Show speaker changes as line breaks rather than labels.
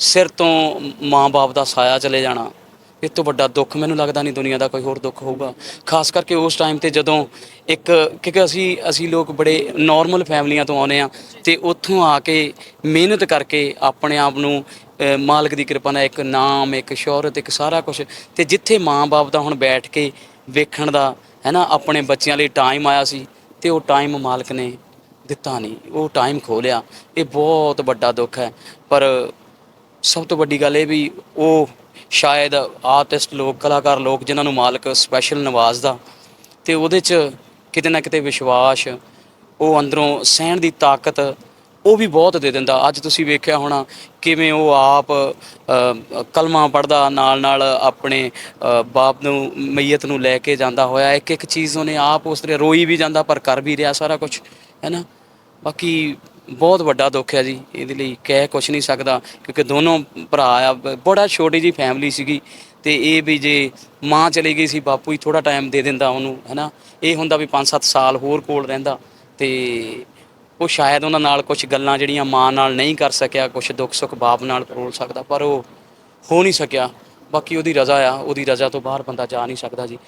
ਸਿਰ ਤੋਂ ਮਾਂ-ਬਾਪ ਦਾ ਸਾਇਆ ਚਲੇ ਜਾਣਾ, ਇਹ ਤੋਂ ਵੱਡਾ ਦੁੱਖ ਮੈਨੂੰ ਲੱਗਦਾ ਨਹੀਂ ਦੁਨੀਆ ਦਾ ਕੋਈ ਹੋਰ ਦੁੱਖ ਹੋਊਗਾ। ਖਾਸ ਕਰਕੇ ਉਸ ਟਾਈਮ ਤੇ ਜਦੋਂ ਇੱਕ, ਕਿਉਂਕਿ ਅਸੀਂ ਅਸੀਂ ਲੋਕ ਬੜੇ ਨਾਰਮਲ ਫੈਮਲੀਆਂ ਤੋਂ ਆਉਨੇ ਆ ਤੇ ਉੱਥੋਂ ਆ ਕੇ ਮਿਹਨਤ ਕਰਕੇ ਆਪਣੇ ਆਪ ਨੂੰ ਮਾਲਕ ਦੀ ਕਿਰਪਾ ਨਾਲ ਇੱਕ ਨਾਮ, ਇੱਕ ਸ਼ੋਹਰਤ, ਇੱਕ ਸਾਰਾ ਕੁਝ ਤੇ ਜਿੱਥੇ ਮਾਂ-ਬਾਪ ਦਾ ਹੁਣ ਬੈਠ ਕੇ ਵੇਖਣ ਦਾ ਹੈ ਨਾ ਆਪਣੇ ਬੱਚਿਆਂ ਲਈ ਟਾਈਮ ਆਇਆ ਸੀ ਤੇ ਉਹ ਟਾਈਮ ਮਾਲਕ ਨੇ ਦਿੱਤਾ ਨਹੀਂ, ਉਹ ਟਾਈਮ ਖੋ ਇਹ ਬਹੁਤ ਵੱਡਾ ਦੁੱਖ ਹੈ। ਪਰ ਸਭ ਤੋਂ ਵੱਡੀ ਗੱਲ ਇਹ ਵੀ ਉਹ ਸ਼ਾਇਦ ਆਰਟਿਸਟ ਲੋਕ ਕਲਾਕਾਰ ਲੋਕ ਜਿਨ੍ਹਾਂ ਨੂੰ ਮਾਲਕ ਸਪੈਸ਼ਲ ਨਵਾਜ਼ਦਾ ਤੇ ਉਹਦੇ 'ਚ ਕਿਤੇ ਨਾ ਕਿਤੇ ਵਿਸ਼ਵਾਸ ਉਹ ਅੰਦਰੋਂ ਸਹਿਣ ਦੀ ਤਾਕਤ ਉਹ ਵੀ ਬਹੁਤ ਦੇ ਦਿੰਦਾ। ਅੱਜ ਤੁਸੀਂ ਵੇਖਿਆ ਹੋਣਾ ਕਿਵੇਂ ਉਹ ਆਪ ਅ, ਕਲਮਾ ਪੜਦਾ ਨਾਲ ਨਾਲ ਆਪਣੇ ਬਾਪ ਨੂੰ ਮਈਤ ਨੂੰ ਲੈ ਕੇ ਜਾਂਦਾ ਹੋਇਆ। ਇੱਕ ਇੱਕ ਚੀਜ਼ ਉਹਨੇ ਆਪ ਉਸ ਤਰ੍ਹਾਂ ਰੋਈ ਵੀ ਜਾਂਦਾ ਪਰ ਕਰ ਵੀ ਰਿਹਾ ਸਾਰਾ ਕੁਝ ਹੈ ਨਾ? ਬਾਕੀ ਬਹੁਤ ਵੱਡਾ ਦੁੱਖ ਹੈ ਜੀ, ਇਹਦੇ ਲਈ ਕਹਿ ਕੁਝ ਨਹੀਂ ਸਕਦਾ, ਕਿਉਂਕਿ ਦੋਨੋਂ ਭਰਾ ਆ ਬ- ਬੜਾ ਛੋਟੀ ਜੀ ਫੈਮਿਲੀ ਸੀਗੀ ਤੇ ਇਹ ਵੀ ਜੇ ਮਾਂ ਚਲੀ ਗਈ ਸੀ, ਬਾਪੂ ਹੀ ਥੋੜਾ ਟਾਈਮ ਦੇ ਦਿੰਦਾ ਉਹਨੂੰ, ਹੈਨਾ? ਇਹ ਹੁੰਦਾ ਵੀ 5-7 ਸਾਲ ਹੋਰ ਕੋਲ ਰਹਿੰਦਾ ਤੇ ਉਹ ਸ਼ਾਇਦ ਉਹਨਾਂ ਨਾਲ ਕੁਝ ਗੱਲਾਂ ਜਿਹੜੀਆਂ ਮਾਂ ਨਾਲ ਨਹੀਂ ਕਰ ਸਕਿਆ ਕੁਝ ਦੁੱਖ ਸੁੱਖ ਬਾਪ ਨਾਲ ਫਰੋਲ ਸਕਦਾ, ਪਰ ਉਹ ਹੋ ਨਹੀਂ ਸਕਿਆ। ਬਾਕੀ ਉਹਦੀ ਰਜ਼ਾ ਆ, ਉਹਦੀ ਰਜ਼ਾ ਤੋਂ ਬਾਹਰ ਬੰਦਾ ਜਾ ਨਹੀਂ ਸਕਦਾ ਜੀ।